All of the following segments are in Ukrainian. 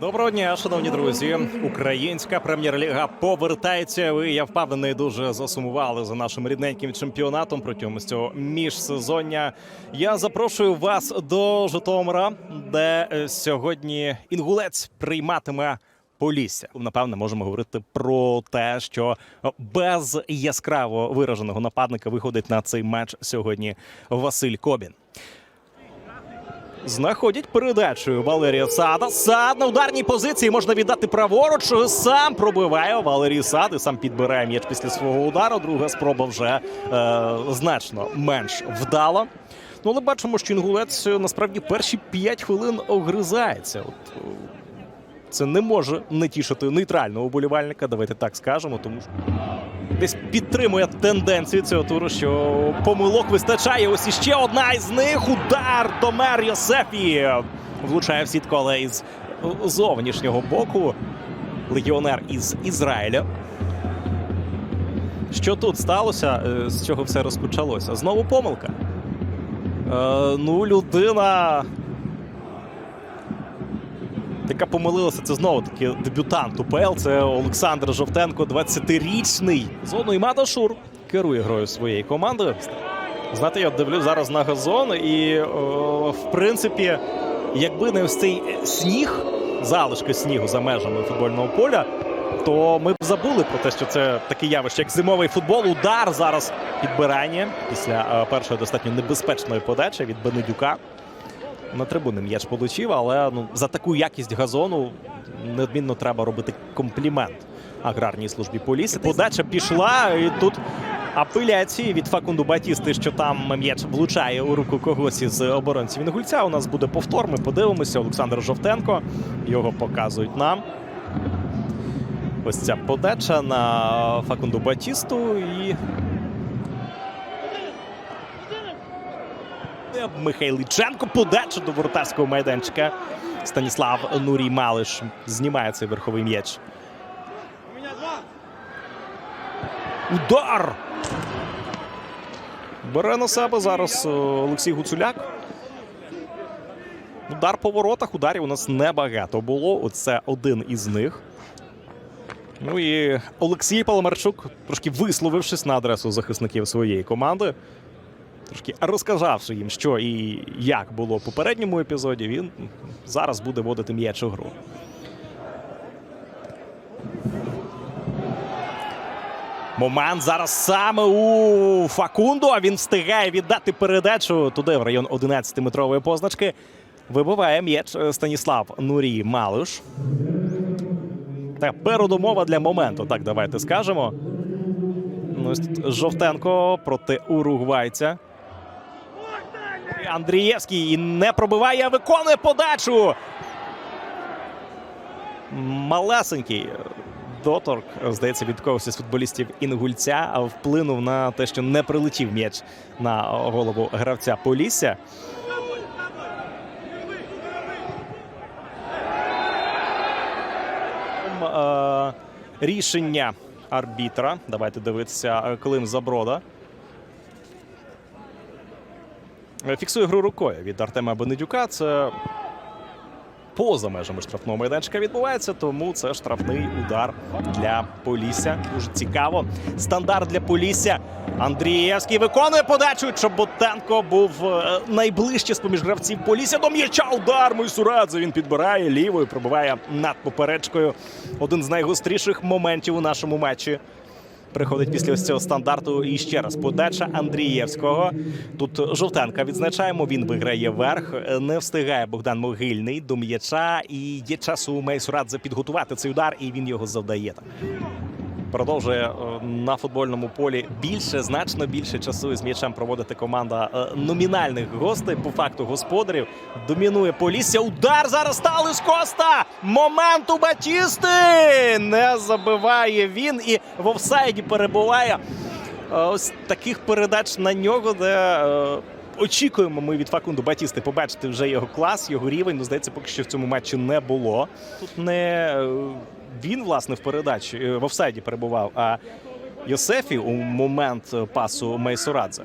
Доброго дня, шановні друзі. Українська прем'єр-ліга повертається. Ви я впевнений, дуже засумували за нашим рідненьким чемпіонатом протягом цього міжсезоння. Я запрошую вас до Житомира, де е, сьогодні інгулець прийматиме. Полісся напевне можемо говорити про те, що без яскраво вираженого нападника виходить на цей матч сьогодні Василь Кобін. Знаходять передачу Валерія Сада. Сад на ударній позиції можна віддати праворуч. Сам пробиває Валерій Сад і сам підбирає м'яч після свого удару. Друга спроба вже е, значно менш вдала. Ну, але бачимо, що інгулець е, насправді перші 5 хвилин огризається. От, е, це не може не тішити нейтрального уболівальника. Давайте так скажемо, тому що десь підтримує тенденцію цього туру, що помилок вистачає. Ось іще одна із них. Удар Томер Йосефі влучає в сітку, але із зовнішнього боку. Легіонер із Ізраїля. Що тут сталося? Е, З чого все розпочалося? Знову помилка. Е, ну, людина. Яка помилилася, це знову таки дебютант УПЛ. Це Олександр Жовтенко, 20-річний. Зоною Мадашур керує грою своєї команди. Знаєте, я дивлюсь зараз на газон, і о, в принципі, якби не ось цей сніг, залишки снігу за межами футбольного поля, то ми б забули про те, що це таке явище, як зимовий футбол. Удар зараз підбирання після е, першої достатньо небезпечної подачі від Бенедюка. На трибуни м'яч получив, але ну, за таку якість газону неодмінно треба робити комплімент аграрній службі поліції. Подача пішла, і тут апеляції від Факунду Батісти, що там м'яч влучає у руку когось із оборонців Інгульця. У нас буде повтор. Ми подивимося. Олександр Жовтенко його показують нам. Ось ця подача на Факунду Батісту і Михайличенко подача до воротарського майданчика. Станіслав Нурій Малиш знімає цей верховий м'яч. Удар! Бере на себе зараз е, Олексій Гуцуляк. Удар по воротах. Ударів у нас небагато було. Оце один із них. Ну і Олексій Паламарчук, трошки висловившись на адресу захисників своєї команди. Трошки розказавши їм, що і як було в попередньому епізоді, він зараз буде водити м'яч у гру. Момент зараз саме у Факунду. А він встигає віддати передачу туди в район 11-метрової позначки. Вибиває м'яч е, Станіслав Нурій Малуш. Та передумова для моменту. Так, давайте скажемо. Ну, ось тут Жовтенко проти уругвайця. Андрієвський не пробиває, виконує подачу. Малесенький доторк, здається, від когось із футболістів Інгульця вплинув на те, що не прилетів м'яч на голову гравця Полісся. Е, Рішення арбітра. Давайте дивитися е, Клим Заброда. Е, Фіксує гру рукою від Артема Бенедюка. Це поза межами штрафного майданчика відбувається, тому це штрафний удар для Полісся. Дуже цікаво. Стандарт для Полісся. Андрієвський виконує подачу. Чоботенко був е, найближче з поміж гравців Полісся. До м'яча удар Мойсурадзе. Він підбирає лівою, пробиває над поперечкою. Один з найгостріших моментів у нашому матчі. Приходить після ось цього стандарту. І ще раз подача Андрієвського. Тут Жовтенка відзначаємо. Він виграє верх. Не встигає Богдан Могильний до м'яча. І є час у Мейсурадзе підготувати цей удар, і він його завдає. Продовжує е, на футбольному полі більше, значно більше часу із м'ячем проводити команда е, номінальних гостей, по факту господарів. Домінує Полісся. Удар зараз стали з Коста. Момент у Батісти. Не забиває він і в офсайді перебуває. Е, Ось таких передач на нього, де очікуємо ми від Факунду Батісти побачити вже його клас, його рівень. Ну, здається, поки що в цьому матчі не було. Тут не е, він, власне, в передачі е, в офсайді перебував, а Йосефі у момент е, пасу Мейсурадзе.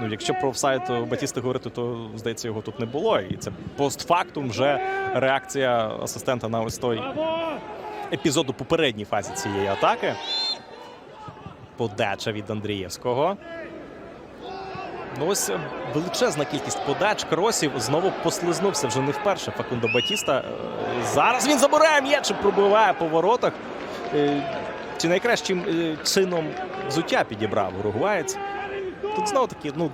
Ну, якщо про офсайд Батісти говорити, то здається, його тут не було. І це постфактум вже реакція асистента на ось той епізод у попередній фазі цієї атаки. Подача від Андрієвського. Ну, ось е, величезна кількість подач, кросів. Знову послизнувся вже не вперше Факундо Батіста. Е, Зараз він забирає м'яч пробиває по воротах. Е, Чи найкращим чином взуття підібрав уругваєць. Тут знову таки, ну,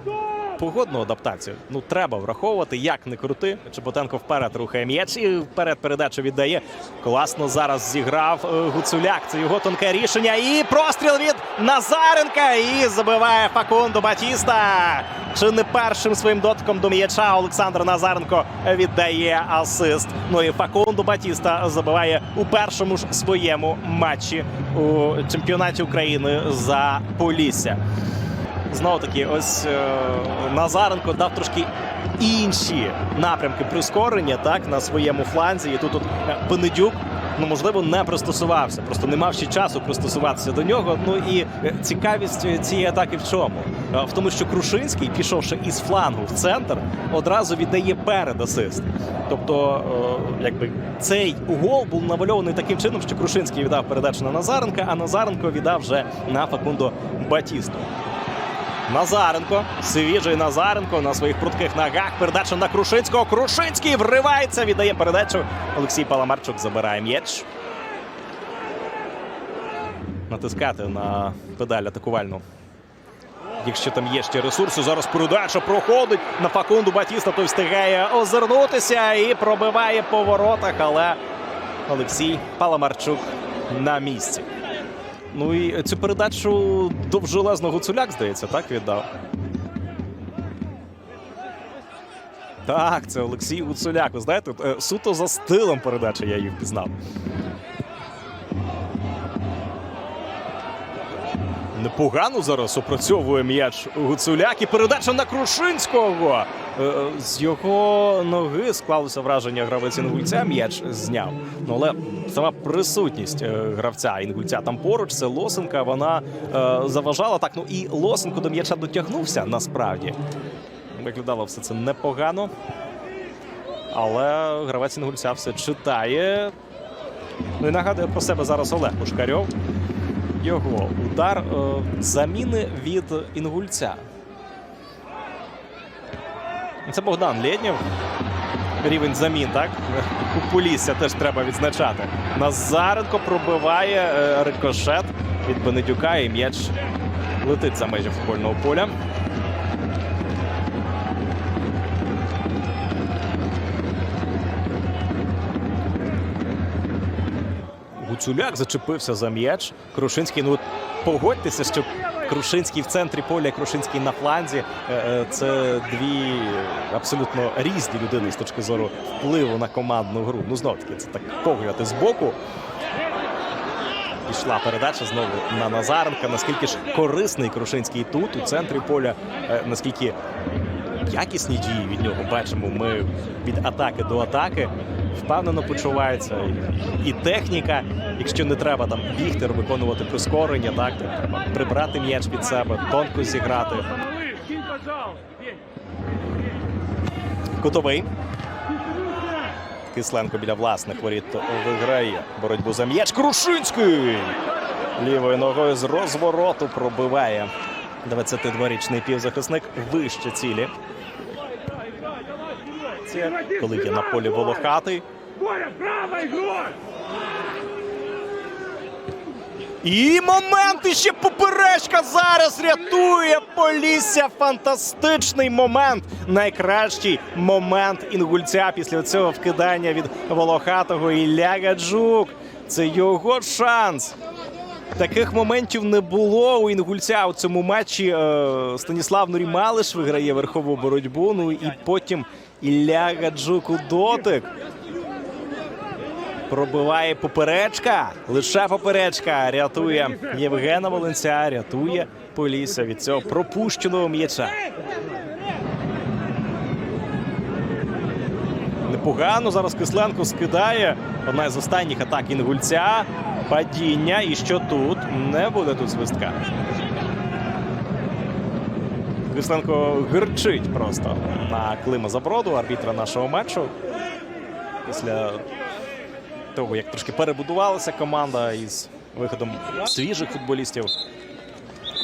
погодну адаптацію. Ну, треба враховувати, як не крути. Чеботенко вперед рухає м'яч і вперед передачу віддає. Класно зараз зіграв е, Гуцуляк. Це його тонке рішення. І простріл від Назаренка. І забиває Факунду Батіста. Чи не першим своїм дотиком до м'яча Олександр Назаренко віддає асист. Ну і Факунду Батіста забиває у першому ж своєму матчі у чемпіонаті України за Полісся. Знову таки, ось е, Назаренко дав трошки інші напрямки прискорення так на своєму фланзі. І тут от Бенедюк, ну можливо, не пристосувався. Просто не мав ще часу пристосуватися до нього. Ну і е, цікавість цієї атаки в чому? Е, В тому, що Крушинський, пішовши із флангу в центр, одразу віддає перед асист. Тобто, якби цей гол був навальований таким чином, що Крушинський віддав передачу на Назаренка, а Назаренко віддав вже на Факундо Батісту. Назаренко. Свіжий Назаренко на своїх прутких ногах. Передача на Крушинського. Крушинський вривається. Віддає передачу. Олексій Паламарчук забирає м'яч. Натискати на педаль атакувальну. Якщо там є ще ресурси, зараз передача проходить на Факунду Батіста. Той встигає озирнутися і пробиває по воротах. Але Олексій Паламарчук на місці. Ну і цю передачу довжелезно Гуцуляк, здається, так віддав. Так, це Олексій Гуцуляк. Ви знаєте, е, суто за стилем передачі я її впізнав. Непогано зараз опрацьовує м'яч Гуцуляк і передача на Крушинського. Е, е, З його ноги склалося враження гравець інгульця. М'яч зняв. Ну але сама присутність е, гравця інгульця там поруч, це Лосенка. Вона заважала так. Ну і Лосенко до м'яча дотягнувся насправді. Виглядало все це непогано. Але гравець інгульця все читає. Ну і нагадує про себе зараз Олег Пушкарьов. Його удар заміни від інгульця. Це Богдан Лєднєв. Рівень замін, так? У Полісся теж треба відзначати. Назаренко пробиває е, рикошет від Бенедюка і м'яч летить за межі футбольного поля. Гуцуляк зачепився за м'яч. Крушинський, ну погодьтеся, що Крушинський в центрі поля, Крушинський на фланзі. Е, е, Це дві абсолютно різні людини з точки зору впливу на командну гру. Ну, знов таки, це так погляд з боку. Пішла передача знову на Назаренка. Наскільки ж корисний Крушинський тут, у центрі поля, Е, наскільки якісні дії від нього бачимо. Ми від атаки до атаки впевнено почувається. І, техніка, якщо не треба там бігти, виконувати прискорення, так треба прибрати м'яч під себе, тонко зіграти. Кутовий. Кисленко біля власних воріт виграє боротьбу за м'яч. Крушинський! Лівою ногою з розвороту пробиває 22-річний півзахисник вище цілі. Це коли є на полі волохатий. І момент іще поперечка зараз рятує Полісся. Фантастичний момент. Найкращий момент інгульця після цього вкидання від Волохатого Ілля Гаджук. Це його шанс. Таких моментів не було у інгульця у цьому матчі. Е, Станіслав Нурімалиш виграє верхову боротьбу. Ну і потім Ілля Гаджук у дотик. Пробиває поперечка. Лише поперечка рятує Євгена Волинця, рятує Полісся від цього пропущеного м'яча. Непогано зараз Кисленко скидає. Одна із останніх атак інгульця. Падіння. І що тут? Не буде тут свистка. Гисленко гирчить просто на Клима Заброду, арбітра нашого матчу. Після того, як трошки перебудувалася команда із виходом свіжих футболістів.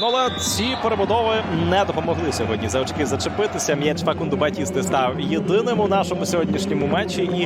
Ну, але ці перебудови не допомогли сьогодні за очки зачепитися. М'яч Факунду Батісти став єдиним у нашому сьогоднішньому матчі.